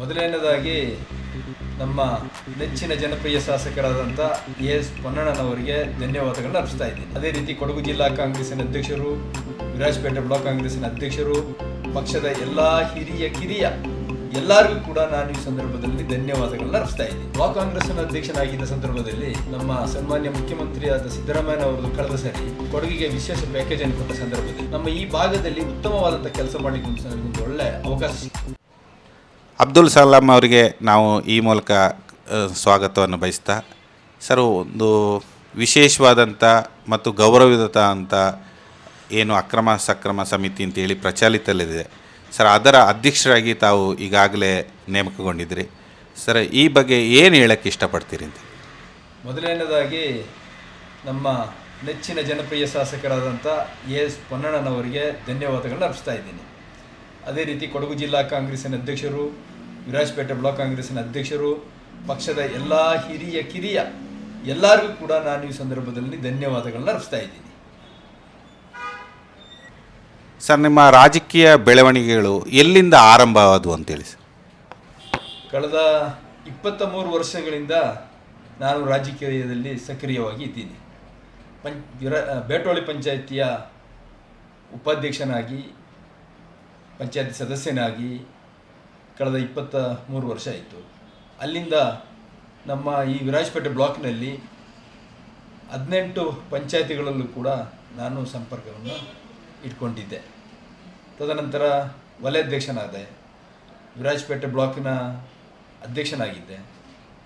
ಮೊದಲನೇದಾಗಿ ನಮ್ಮ ನೆಚ್ಚಿನ ಜನಪ್ರಿಯ ಶಾಸಕರಾದಂಥ ಎ ಎಸ್ ಪೊನ್ನಣ್ಣನವರಿಗೆ ಧನ್ಯವಾದಗಳನ್ನು ಅರ್ಪಿಸ್ತಾ ಇದ್ದೀನಿ. ಅದೇ ರೀತಿ ಕೊಡಗು ಜಿಲ್ಲಾ ಕಾಂಗ್ರೆಸ್ಸಿನ ಅಧ್ಯಕ್ಷರು, ವಿರಾಜಪೇಟೆ ಬ್ಲಾಕ್ ಕಾಂಗ್ರೆಸ್ಸಿನ ಅಧ್ಯಕ್ಷರು, ಪಕ್ಷದ ಎಲ್ಲ ಹಿರಿಯ ಕಿರಿಯ ಎಲ್ಲರಿಗೂ ಕೂಡ ನಾನು ಈ ಸಂದರ್ಭದಲ್ಲಿ ಧನ್ಯವಾದಗಳನ್ನು ಅರ್ಪಿಸ್ತಾ ಇದ್ದೀನಿ. ಬ್ಲಾಕ್ ಕಾಂಗ್ರೆಸ್ನ ಅಧ್ಯಕ್ಷನಾಗಿದ್ದ ಸಂದರ್ಭದಲ್ಲಿ ನಮ್ಮ ಸನ್ಮಾನ್ಯ ಮುಖ್ಯಮಂತ್ರಿಯಾದ ಸಿದ್ದರಾಮಯ್ಯ ಅವರು ಕಳೆದ ಸರಿ ಕೊಡಗಿಗೆ ವಿಶೇಷ ಪ್ಯಾಕೇಜ್ ಅನ್ನು ಕೊಟ್ಟ ಸಂದರ್ಭದಲ್ಲಿ ನಮ್ಮ ಈ ಭಾಗದಲ್ಲಿ ಉತ್ತಮವಾದಂಥ ಕೆಲಸ ಮಾಡಲಿಕ್ಕೆ ಒಂದು ಒಳ್ಳೆ ಅವಕಾಶ ಅಬ್ದುಲ್ ಸಲಾಂ ಅವರಿಗೆ ನಾವು ಈ ಮೂಲಕ ಸ್ವಾಗತವನ್ನು ಬಯಸ್ತಾ, ಸರ್, ಒಂದು ವಿಶೇಷವಾದಂಥ ಮತ್ತು ಗೌರವಯುತ ಅಂತ ಏನು ಅಕ್ರಮ ಸಕ್ರಮ ಸಮಿತಿ ಅಂತೇಳಿ ಪ್ರಚಲಿತಲ್ಲಿದೆ. ಸರ್, ಅದರ ಅಧ್ಯಕ್ಷರಾಗಿ ತಾವು ಈಗಾಗಲೇ ನೇಮಕಗೊಂಡಿದ್ರಿ. ಸರ್, ಈ ಬಗ್ಗೆ ಏನು ಹೇಳಕ್ಕೆ ಇಷ್ಟಪಡ್ತೀರಿ ಅಂತ? ಮೊದಲನೇದಾಗಿ ನಮ್ಮ ನೆಚ್ಚಿನ ಜನಪ್ರಿಯ ಶಾಸಕರಾದಂಥ ಎ ಎಸ್ ಪೊನ್ನಣ್ಣನವರಿಗೆ ಧನ್ಯವಾದಗಳನ್ನು ಅರ್ಪಿಸ್ತಾ ಇದ್ದೀನಿ. ಅದೇ ರೀತಿ ಕೊಡಗು ಜಿಲ್ಲಾ ಕಾಂಗ್ರೆಸ್ಸಿನ ಅಧ್ಯಕ್ಷರು ವಿರಾಜಪೇಟೆ ಬ್ಲಾಕ್ ಕಾಂಗ್ರೆಸ್ನ ಅಧ್ಯಕ್ಷರು ಪಕ್ಷದ ಎಲ್ಲ ಹಿರಿಯ ಕಿರಿಯ ಎಲ್ಲರಿಗೂ ಕೂಡ ನಾನು ಈ ಸಂದರ್ಭದಲ್ಲಿ ಧನ್ಯವಾದಗಳನ್ನ ಅರ್ಪಿಸ್ತಾ ಇದ್ದೀನಿ. ಸರ್ ನಿಮ್ಮ ರಾಜಕೀಯ ಬೆಳವಣಿಗೆಗಳು ಎಲ್ಲಿಂದ ಆರಂಭವಾದವು ಅಂತೇಳಿ ಸರ್? ಕಳೆದ ಇಪ್ಪತ್ತ ಮೂರು ವರ್ಷಗಳಿಂದ ನಾನು ರಾಜಕೀಯದಲ್ಲಿ ಸಕ್ರಿಯವಾಗಿ ಇದ್ದೀನಿ. ಪಂಚ ವಿರ- ಬೇಟೋಳಿ ಪಂಚಾಯಿತಿಯ ಉಪಾಧ್ಯಕ್ಷನಾಗಿ ಪಂಚಾಯತ್ ಸದಸ್ಯನಾಗಿ ಕಳೆದ ಇಪ್ಪತ್ತ ಮೂರು ವರ್ಷ ಆಯಿತು. ಅಲ್ಲಿಂದ ನಮ್ಮ ಈ ವಿರಾಜಪೇಟೆ ಬ್ಲಾಕ್ನಲ್ಲಿ ಹದಿನೆಂಟು ಪಂಚಾಯತಿಗಳಲ್ಲೂ ಕೂಡ ನಾನು ಸಂಪರ್ಕವನ್ನು ಇಟ್ಕೊಂಡಿದ್ದೆ. ತದನಂತರ ವಲಯಾಧ್ಯಕ್ಷನಾದೆ ವಿರಾಜಪೇಟೆ ಬ್ಲಾಕಿನ ಅಧ್ಯಕ್ಷನಾಗಿದ್ದೆ.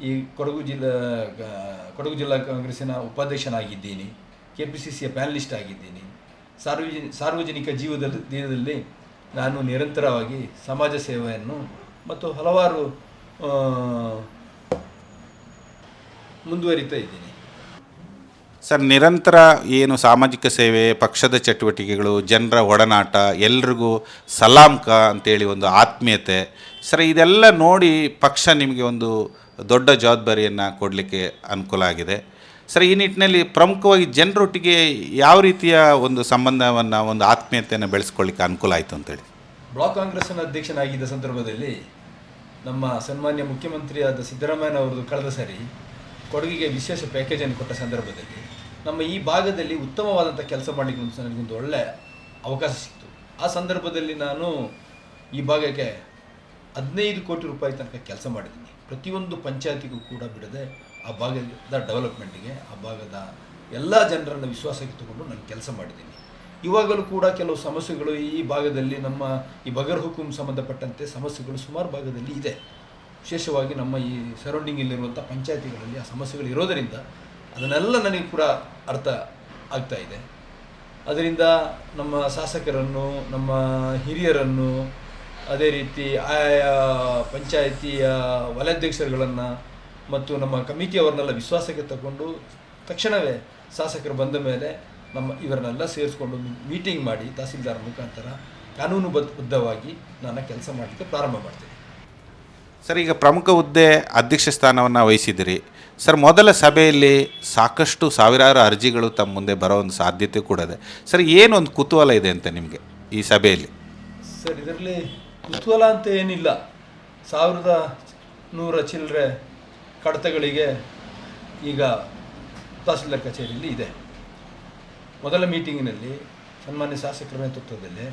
ಈ ಕೊಡಗು ಜಿಲ್ಲಾ ಕೊಡಗು ಜಿಲ್ಲಾ ಕಾಂಗ್ರೆಸ್ಸಿನ ಉಪಾಧ್ಯಕ್ಷನಾಗಿದ್ದೀನಿ. ಕೆ ಪಿ ಸಿ ಸಿಯ ಪ್ಯಾನಲಿಸ್ಟ್ ಆಗಿದ್ದೀನಿ. ಸಾರ್ವಜನಿಕ ಸಾರ್ವಜನಿಕ ಜೀವದಲ್ಲಿ ನಾನು ನಿರಂತರವಾಗಿ ಸಮಾಜ ಸೇವೆಯನ್ನು ಮತ್ತು ಹಲವಾರು ಮುಂದುವರಿತಾ ಇದ್ದೀನಿ. ಸರ್, ನಿರಂತರ ಏನು ಸಾಮಾಜಿಕ ಸೇವೆ, ಪಕ್ಷದ ಚಟುವಟಿಕೆಗಳು, ಜನರ ಒಡನಾಟ, ಎಲ್ರಿಗೂ ಸಲಾಂಕ ಅಂತೇಳಿ ಒಂದು ಆತ್ಮೀಯತೆ, ಸರ್, ಇದೆಲ್ಲ ನೋಡಿ ಪಕ್ಷ ನಿಮಗೆ ಒಂದು ದೊಡ್ಡ ಜವಾಬ್ದಾರಿಯನ್ನು ಕೊಡಲಿಕ್ಕೆ ಅನುಕೂಲ ಆಗಿದೆ. ಸರ್, ಈ ನಿಟ್ಟಿನಲ್ಲಿ ಪ್ರಮುಖವಾಗಿ ಜನರೊಟ್ಟಿಗೆ ಯಾವ ರೀತಿಯ ಒಂದು ಸಂಬಂಧವನ್ನು, ಒಂದು ಆತ್ಮೀಯತೆಯನ್ನು ಬೆಳೆಸ್ಕೊಳ್ಳಿಕ್ಕೆ ಅನುಕೂಲ ಆಯಿತು ಅಂತೇಳಿ ಬ್ಲಾಕ್ ಕಾಂಗ್ರೆಸ್ನ ಅಧ್ಯಕ್ಷನಾಗಿದ್ದ ಸಂದರ್ಭದಲ್ಲಿ ನಮ್ಮ ಸನ್ಮಾನ್ಯ ಮುಖ್ಯಮಂತ್ರಿಯಾದ ಸಿದ್ದರಾಮಯ್ಯ ಅವರದು ಕಳೆದ ಸರಿ ಕೊಡಗಿಗೆ ವಿಶೇಷ ಪ್ಯಾಕೇಜನ್ನು ಕೊಟ್ಟ ಸಂದರ್ಭದಲ್ಲಿ ನಮ್ಮ ಈ ಭಾಗದಲ್ಲಿ ಉತ್ತಮವಾದಂಥ ಕೆಲಸ ಮಾಡಲಿಕ್ಕೆ ಒಂದು ನನಗೊಂದು ಒಳ್ಳೆ ಅವಕಾಶ ಸಿಕ್ತು. ಆ ಸಂದರ್ಭದಲ್ಲಿ ನಾನು ಈ ಭಾಗಕ್ಕೆ ಹದಿನೈದು ಕೋಟಿ ರೂಪಾಯಿ ತನಕ ಕೆಲಸ ಮಾಡಿದ್ದೀನಿ. ಪ್ರತಿಯೊಂದು ಪಂಚಾಯತಿಗೂ ಕೂಡ ಬಿಡದೆ ಆ ಭಾಗದ ಡೆವಲಪ್ಮೆಂಟಿಗೆ, ಆ ಭಾಗದ ಎಲ್ಲ ಜನರನ್ನು ವಿಶ್ವಾಸಕ್ಕೆ ತಗೊಂಡು ನಾನು ಕೆಲಸ ಮಾಡಿದ್ದೀನಿ. ಇವಾಗಲೂ ಕೂಡ ಕೆಲವು ಸಮಸ್ಯೆಗಳು ಈ ಭಾಗದಲ್ಲಿ ನಮ್ಮ ಈ ಬಗರ್ ಹುಕುಂ ಸಂಬಂಧಪಟ್ಟಂತೆ ಸಮಸ್ಯೆಗಳು ಸುಮಾರು ಭಾಗದಲ್ಲಿ ಇದೆ. ವಿಶೇಷವಾಗಿ ನಮ್ಮ ಈ ಸರೌಂಡಿಂಗಲ್ಲಿರುವಂಥ ಪಂಚಾಯತಿಗಳಲ್ಲಿ ಆ ಸಮಸ್ಯೆಗಳು ಇರೋದರಿಂದ ಅದನ್ನೆಲ್ಲ ನನಗೆ ಕೂಡ ಅರ್ಥ ಆಗ್ತಾ ಇದೆ. ಅದರಿಂದ ನಮ್ಮ ಶಾಸಕರನ್ನು, ನಮ್ಮ ಹಿರಿಯರನ್ನು ಅದೇ ರೀತಿ ಆಯಾ ಪಂಚಾಯಿತಿಯ ವಲಯಾಧ್ಯಕ್ಷರುಗಳನ್ನು ಮತ್ತು ನಮ್ಮ ಕಮಿಟಿಯವರನ್ನೆಲ್ಲ ವಿಶ್ವಾಸಕ್ಕೆ ತಗೊಂಡು ತಕ್ಷಣವೇ ಶಾಸಕರು ಬಂದ ಮೇಲೆ ನಮ್ಮ ಇವರನ್ನೆಲ್ಲ ಸೇರಿಸ್ಕೊಂಡು ಮೀಟಿಂಗ್ ಮಾಡಿ ತಹಸೀಲ್ದಾರ್ ಮುಖಾಂತರ ಕಾನೂನುಬದ್ಧವಾಗಿ ನಾನು ಕೆಲಸ ಮಾಡಲಿಕ್ಕೆ ಪ್ರಾರಂಭ ಮಾಡ್ತೀನಿ. ಸರ್ ಈಗ ಪ್ರಮುಖ ಹುದ್ದೆ ಅಧ್ಯಕ್ಷ ಸ್ಥಾನವನ್ನು ವಹಿಸಿದಿರಿ ಸರ್ ಮೊದಲ ಸಭೆಯಲ್ಲಿ ಸಾಕಷ್ಟು ಸಾವಿರಾರು ಅರ್ಜಿಗಳು ತಮ್ಮ ಮುಂದೆ ಬರೋ ಒಂದು ಸಾಧ್ಯತೆ ಕೂಡ ಇದೆ. ಸರ್ ಏನೊಂದು ಕುತೂಹಲ ಇದೆ ಅಂತ ನಿಮಗೆ ಈ ಸಭೆಯಲ್ಲಿ? ಸರ್ ಇದರಲ್ಲಿ ಕುತೂಹಲ ಅಂತ ಏನಿಲ್ಲ. ಸಾವಿರದ ನೂರ ಚಿಲ್ಲರೆ ಕಡತಗಳಿಗೆ ಈಗ ತಹಸೀಲ್ದಾರ್ ಕಚೇರಿಯಲ್ಲಿ ಇದೆ. ಮೊದಲ ಮೀಟಿಂಗಿನಲ್ಲಿ ಸನ್ಮಾನ್ಯ ಶಾಸಕರ ನೇತೃತ್ವದಲ್ಲಿ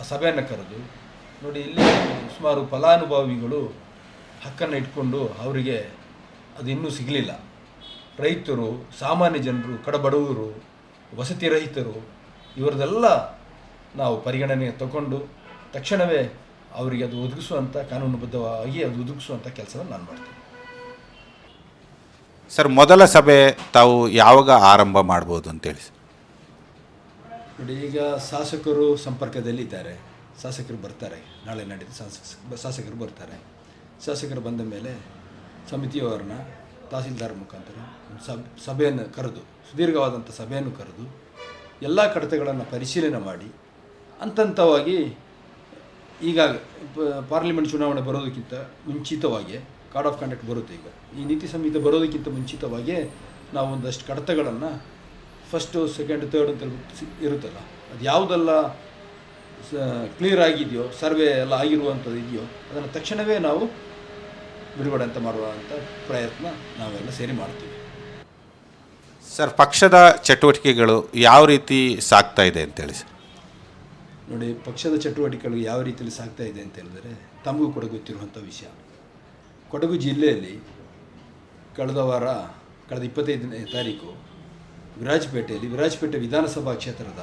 ಆ ಸಭೆಯನ್ನು ಕರೆದು ನೋಡಿ ಇಲ್ಲಿ ಸುಮಾರು ಫಲಾನುಭವಿಗಳು ಹಕ್ಕನ್ನು ಇಟ್ಕೊಂಡು ಅವರಿಗೆ ಅದು ಇನ್ನೂ ಸಿಗಲಿಲ್ಲ. ರೈತರು, ಸಾಮಾನ್ಯ ಜನರು, ಕಡಬಡವರು, ವಸತಿ ರಹಿತರು ಇವರದೆಲ್ಲ ನಾವು ಪರಿಗಣನೆಗೆ ತಗೊಂಡು ತಕ್ಷಣವೇ ಅವರಿಗೆ ಅದು ಒದಗಿಸುವಂಥ ಕಾನೂನುಬದ್ಧವಾಗಿ ಅದು ಒದಗಿಸುವಂಥ ಕೆಲಸವನ್ನು ನಾನು ಮಾಡ್ತೀನಿ. ಸರ್ ಮೊದಲ ಸಭೆ ತಾವು ಯಾವಾಗ ಆರಂಭ ಮಾಡ್ಬೋದು ಅಂತೇಳಿ ನೋಡಿ ಈಗ ಶಾಸಕರು ಸಂಪರ್ಕದಲ್ಲಿ ಇದ್ದಾರೆ ಶಾಸಕರು ಬರ್ತಾರೆ. ನಾಳೆ ನಡೆದು ಶಾಸಕ ಶಾಸಕರು ಬರ್ತಾರೆ. ಶಾಸಕರು ಬಂದ ಮೇಲೆ ಸಮಿತಿಯವರನ್ನ ತಹಸೀಲ್ದಾರ್ ಮುಖಾಂತರ ಸಭೆಯನ್ನು ಕರೆದು ಸುದೀರ್ಘವಾದಂಥ ಸಭೆಯನ್ನು ಕರೆದು ಎಲ್ಲ ಕಡತಗಳನ್ನು ಪರಿಶೀಲನೆ ಮಾಡಿ ಹಂತವಾಗಿ ಈಗ ಪಾರ್ಲಿಮೆಂಟ್ ಚುನಾವಣೆ ಬರೋದಕ್ಕಿಂತ ಮುಂಚಿತವಾಗಿ ಕಾರ್ಡ್ ಆಫ್ ಕಂಡಕ್ಟ್ ಬರುತ್ತೆ ಈಗ. ಈ ನೀತಿ ಸಂಹಿತೆ ಬರೋದಕ್ಕಿಂತ ಮುಂಚಿತವಾಗಿ ನಾವು ಒಂದಷ್ಟು ಕಡತಗಳನ್ನು ಫಸ್ಟು ಸೆಕೆಂಡ್ ತರ್ಡ್ ಅಂತ ಇರುತ್ತಲ್ಲ. ಅದು ಯಾವುದೆಲ್ಲ ಕ್ಲಿಯರ್ ಆಗಿದೆಯೋ, ಸರ್ವೆ ಎಲ್ಲ ಆಗಿರುವಂಥದ್ದು ಇದೆಯೋ, ಅದನ್ನು ತಕ್ಷಣವೇ ನಾವು ಬಿಡುಗಡೆ ಅಂತ ಮಾಡುವಂಥ ಪ್ರಯತ್ನ ನಾವೆಲ್ಲ ಸೇರಿ ಮಾಡ್ತೀವಿ. ಸರ್, ಪಕ್ಷದ ಚಟುವಟಿಕೆಗಳು ಯಾವ ರೀತಿ ಸಾಗ್ತಾ ಇದೆ ಅಂತೇಳಿ ಸರ್? ನೋಡಿ, ಪಕ್ಷದ ಚಟುವಟಿಕೆಗಳು ಯಾವ ರೀತಿಯಲ್ಲಿ ಸಾಗ್ತಾ ಇದೆ ಅಂತ ಹೇಳಿದರೆ, ತಮಗೂ ಕೂಡ ಗೊತ್ತಿರುವಂಥ ವಿಷಯ. ಕೊಡಗು ಜಿಲ್ಲೆಯಲ್ಲಿ ಕಳೆದ ವಾರ, ಕಳೆದ ಇಪ್ಪತ್ತೈದನೇ ತಾರೀಕು ವಿರಾಜಪೇಟೆಯಲ್ಲಿ, ವಿರಾಜಪೇಟೆ ವಿಧಾನಸಭಾ ಕ್ಷೇತ್ರದ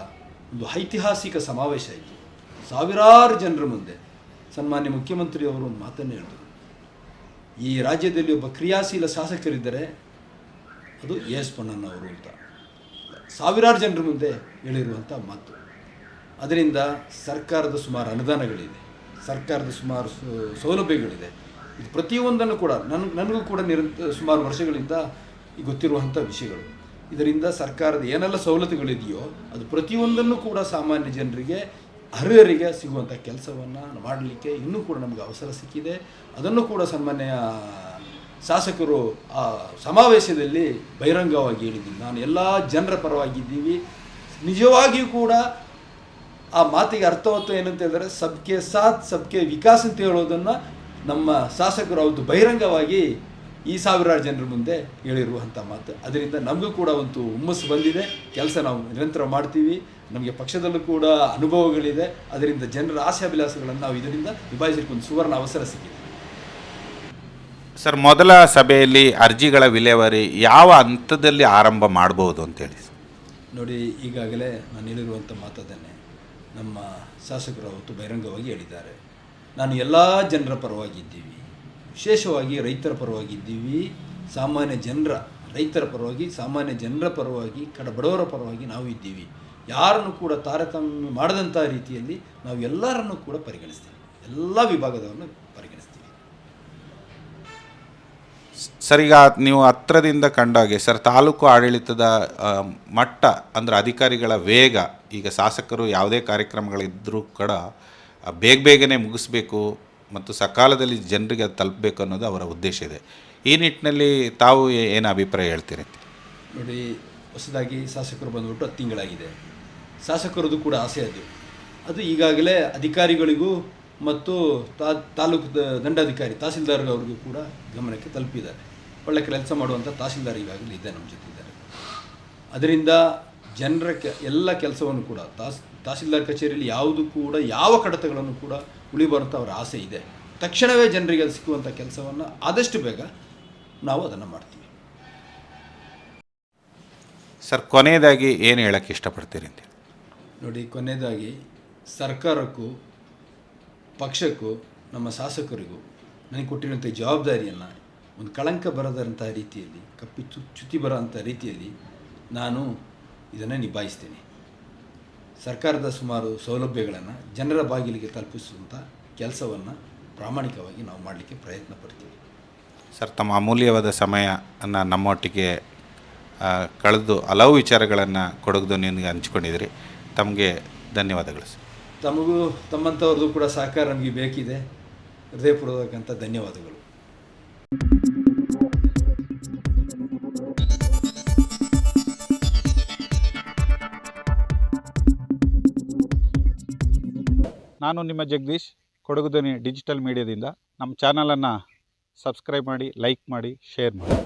ಒಂದು ಐತಿಹಾಸಿಕ ಸಮಾವೇಶ ಆಯಿತು ಸಾವಿರಾರು ಜನರ ಮುಂದೆ ಸನ್ಮಾನ್ಯ ಮುಖ್ಯಮಂತ್ರಿಯವರು ಮಾತನ್ನು ಹೇಳಿದರು ಈ ರಾಜ್ಯದಲ್ಲಿ ಒಬ್ಬ ಕ್ರಿಯಾಶೀಲ ಶಾಸಕರಿದ್ದರೆ ಅದು ಎಸ್ ಪೊನ್ನಣ್ಣವರು ಅಂತ. ಸಾವಿರಾರು ಜನರ ಮುಂದೆ ಹೇಳಿರುವಂಥ ಮಾತು. ಅದರಿಂದ ಸರ್ಕಾರದ ಸುಮಾರು ಅನುದಾನಗಳಿದೆ. ಸರ್ಕಾರದ ಸುಮಾರು ಸೌಲಭ್ಯಗಳಿದೆ. ಇದು ಪ್ರತಿಯೊಂದನ್ನು ಕೂಡ ನನ್, ನನಗೂ ಕೂಡ ನಿರಂತರ ಸುಮಾರು ವರ್ಷಗಳಿಂದ ಗೊತ್ತಿರುವಂಥ ವಿಷಯಗಳು. ಇದರಿಂದ ಸರ್ಕಾರದ ಏನೆಲ್ಲ ಸವಲತ್ತುಗಳಿದೆಯೋ ಅದು ಪ್ರತಿಯೊಂದನ್ನು ಕೂಡ ಸಾಮಾನ್ಯ ಜನರಿಗೆ, ಅರ್ಹರಿಗೆ ಸಿಗುವಂಥ ಕೆಲಸವನ್ನು ಮಾಡಲಿಕ್ಕೆ ಇನ್ನೂ ಕೂಡ ನಮಗೆ ಅವಸರ ಸಿಕ್ಕಿದೆ. ಅದನ್ನು ಕೂಡ ಸನ್ಮಾನ್ಯ ಶಾಸಕರು ಆ ಸಮಾವೇಶದಲ್ಲಿ ಬಹಿರಂಗವಾಗಿ ಹೇಳಿದ್ದೀನಿ ನಾನು ಎಲ್ಲ ಜನರ ಪರವಾಗಿದ್ದೀವಿ. ನಿಜವಾಗಿಯೂ ಕೂಡ ಆ ಮಾತಿಗೆ ಅರ್ಥವತ್ತು ಏನಂತ ಹೇಳಿದ್ರೆ ಸಬ್ಕೆ ಸಾಥ್ ಸಬ್ಕೆ ವಿಕಾಸ್ ಅಂತ ಹೇಳೋದನ್ನು ನಮ್ಮ ಶಾಸಕರು ಅವತ್ತು ಬಹಿರಂಗವಾಗಿ ಈ ಸಾವಿರಾರು ಜನರ ಮುಂದೆ ಹೇಳಿರುವಂಥ ಮಾತು. ಅದರಿಂದ ನಮಗೂ ಕೂಡ ಒಂದು ಹುಮ್ಮಸ್ಸು ಬಂದಿದೆ. ಕೆಲಸ ನಾವು ನಿರಂತರ ಮಾಡ್ತೀವಿ. ನಮಗೆ ಪಕ್ಷದಲ್ಲೂ ಕೂಡ ಅನುಭವಗಳಿದೆ. ಅದರಿಂದ ಜನರ ಆಶಾಭಿಲಾಸಗಳನ್ನು ನಾವು ಇದರಿಂದ ನಿಭಾಯಿಸಲಿಕ್ಕೆ ಒಂದು ಸುವರ್ಣ ಅವಸರ ಸಿಕ್ಕಿದೆ. ಸರ್ ಮೊದಲ ಸಭೆಯಲ್ಲಿ ಅರ್ಜಿಗಳ ವಿಲೇವಾರಿ ಯಾವ ಹಂತದಲ್ಲಿ ಆರಂಭ ಮಾಡ್ಬೋದು ಅಂತೇಳಿ ಸರ್? ನೋಡಿ ಈಗಾಗಲೇ ನಾನು ಹೇಳಿರುವಂಥ ಮಾತದನ್ನೇ ನಮ್ಮ ಶಾಸಕರು ಅವತ್ತು ಬಹಿರಂಗವಾಗಿ ಹೇಳಿದ್ದಾರೆ. ನಾನು ಎಲ್ಲ ಜನರ ಪರವಾಗಿದ್ದೀವಿ. ವಿಶೇಷವಾಗಿ ರೈತರ ಪರವಾಗಿದ್ದೀವಿ. ಸಾಮಾನ್ಯ ಜನರ, ರೈತರ ಪರವಾಗಿ, ಸಾಮಾನ್ಯ ಜನರ ಪರವಾಗಿ, ಕಡಬಡವರ ಪರವಾಗಿ ನಾವು ಇದ್ದೀವಿ. ಯಾರನ್ನು ಕೂಡ ತಾರತಮ್ಯ ಮಾಡದಂಥ ರೀತಿಯಲ್ಲಿ ನಾವು ಎಲ್ಲರನ್ನು ಕೂಡ ಪರಿಗಣಿಸ್ತೀವಿ. ಎಲ್ಲ ವಿಭಾಗದವರನ್ನು ಪರಿಗಣಿಸ್ತೀವಿ. ಸರ್, ಈಗ ನೀವು ಹತ್ರದಿಂದ ಕಂಡಾಗೆ ಸರ್, ತಾಲೂಕು ಆಡಳಿತದ ಮಟ್ಟ, ಅಂದರೆ ಅಧಿಕಾರಿಗಳ ವೇಗ, ಈಗ ಶಾಸಕರು ಯಾವುದೇ ಕಾರ್ಯಕ್ರಮಗಳಿದ್ದರೂ ಕೂಡ ಬೇಗ ಬೇಗನೆ ಮುಗಿಸ್ಬೇಕು ಮತ್ತು ಸಕಾಲದಲ್ಲಿ ಜನರಿಗೆ ಅದು ತಲುಪಬೇಕು ಅನ್ನೋದು ಅವರ ಉದ್ದೇಶ ಇದೆ. ಈ ನಿಟ್ಟಿನಲ್ಲಿ ತಾವು ಏನು ಅಭಿಪ್ರಾಯ ಹೇಳ್ತೀರಿ? ನೋಡಿ, ಹೊಸದಾಗಿ ಶಾಸಕರು ಬಂದುಬಿಟ್ಟು ಹತ್ತು ತಿಂಗಳಾಗಿದೆ. ಶಾಸಕರದು ಕೂಡ ಆಸೆ ಅದು. ಅದು ಈಗಾಗಲೇ ಅಧಿಕಾರಿಗಳಿಗೂ ಮತ್ತು ತಾ ತಾಲೂಕು ದಂಡಾಧಿಕಾರಿ ತಹಸೀಲ್ದಾರ್ ಅವ್ರಿಗೂ ಕೂಡ ಗಮನಕ್ಕೆ ತಲುಪಿದ್ದಾರೆ. ಒಳ್ಳೆ ಕೆಲಸ ಮಾಡುವಂಥ ತಹಸೀಲ್ದಾರ್ ಈಗಾಗಲೇ ಇದೆ ನಮ್ಮ ಜೊತೆ ಇದ್ದಾರೆ. ಅದರಿಂದ ಜನರ ಕೆ ಎಲ್ಲ ಕೆಲಸವನ್ನು ಕೂಡ ತಾಸ್ ತಹಸೀಲ್ದಾರ್ ಕಚೇರಿಯಲ್ಲಿ ಯಾವುದು ಕೂಡ ಯಾವ ಕಡತಗಳನ್ನು ಕೂಡ ಉಳಿಬಾರಂಥ ಅವರ ಆಸೆ ಇದೆ. ತಕ್ಷಣವೇ ಜನರಿಗೆ ಅದು ಸಿಕ್ಕುವಂಥ ಕೆಲಸವನ್ನು ಆದಷ್ಟು ಬೇಗ ನಾವು ಅದನ್ನು ಮಾಡ್ತೀವಿ. ಸರ್ ಕೊನೆಯದಾಗಿ ಏನು ಹೇಳೋಕ್ಕೆ ಇಷ್ಟಪಡ್ತೀರಿ ಅಂತ ನೋಡಿ ಕೊನೆಯದಾಗಿ ಸರ್ಕಾರಕ್ಕೂ ಪಕ್ಷಕ್ಕೂ, ನಮ್ಮ ಶಾಸಕರಿಗೂ ನನಗೆ ಕೊಟ್ಟಿರುವಂಥ ಜವಾಬ್ದಾರಿಯನ್ನು ಒಂದು ಕಳಂಕ ಬರದಂತಹ ರೀತಿಯಲ್ಲಿ, ಕಪ್ಪಿ ಚು, ಚ್ಯುತಿ ಬರೋಂಥ ರೀತಿಯಲ್ಲಿ ನಾನು ಇದನ್ನು ನಿಭಾಯಿಸ್ತೇನೆ. ಸರ್ಕಾರದ ಸುಮಾರು ಸೌಲಭ್ಯಗಳನ್ನು ಜನರ ಬಾಗಿಲಿಗೆ ತಲುಪಿಸುವಂಥ ಕೆಲಸವನ್ನು ಪ್ರಾಮಾಣಿಕವಾಗಿ ನಾವು ಮಾಡಲಿಕ್ಕೆ ಪ್ರಯತ್ನ ಪಡ್ತೀವಿ. ಸರ್, ತಮ್ಮ ಅಮೂಲ್ಯವಾದ ಸಮಯವನ್ನು ನಮ್ಮೊಟ್ಟಿಗೆ ಕಳೆದು ಹಲವು ವಿಚಾರಗಳನ್ನು ಕೊಡಗದು ನಿಮಗೆ ಹಂಚಿಕೊಂಡಿದ್ದೀರಿ. ತಮಗೆ ಧನ್ಯವಾದಗಳು ಸರ್. ತಮಗೂ ತಮ್ಮಂಥವ್ರದ್ದು ಕೂಡ ಸಹಕಾರ ನಮಗೆ ಬೇಕಿದೆ. ಹೃದಯಪೂರ್ವಕಂತ ಧನ್ಯವಾದಗಳು. ನಾನು ನಿಮ್ಮ ಜಗದೀಶ್, ಕೊಡಗು ಧ್ವನಿ ಡಿಜಿಟಲ್ ಮೀಡಿಯಾದಿಂದ. ನಮ್ಮ ಚಾನಲನ್ನು ಸಬ್ಸ್ಕ್ರೈಬ್ ಮಾಡಿ, ಲೈಕ್ ಮಾಡಿ, ಶೇರ್ ಮಾಡಿ.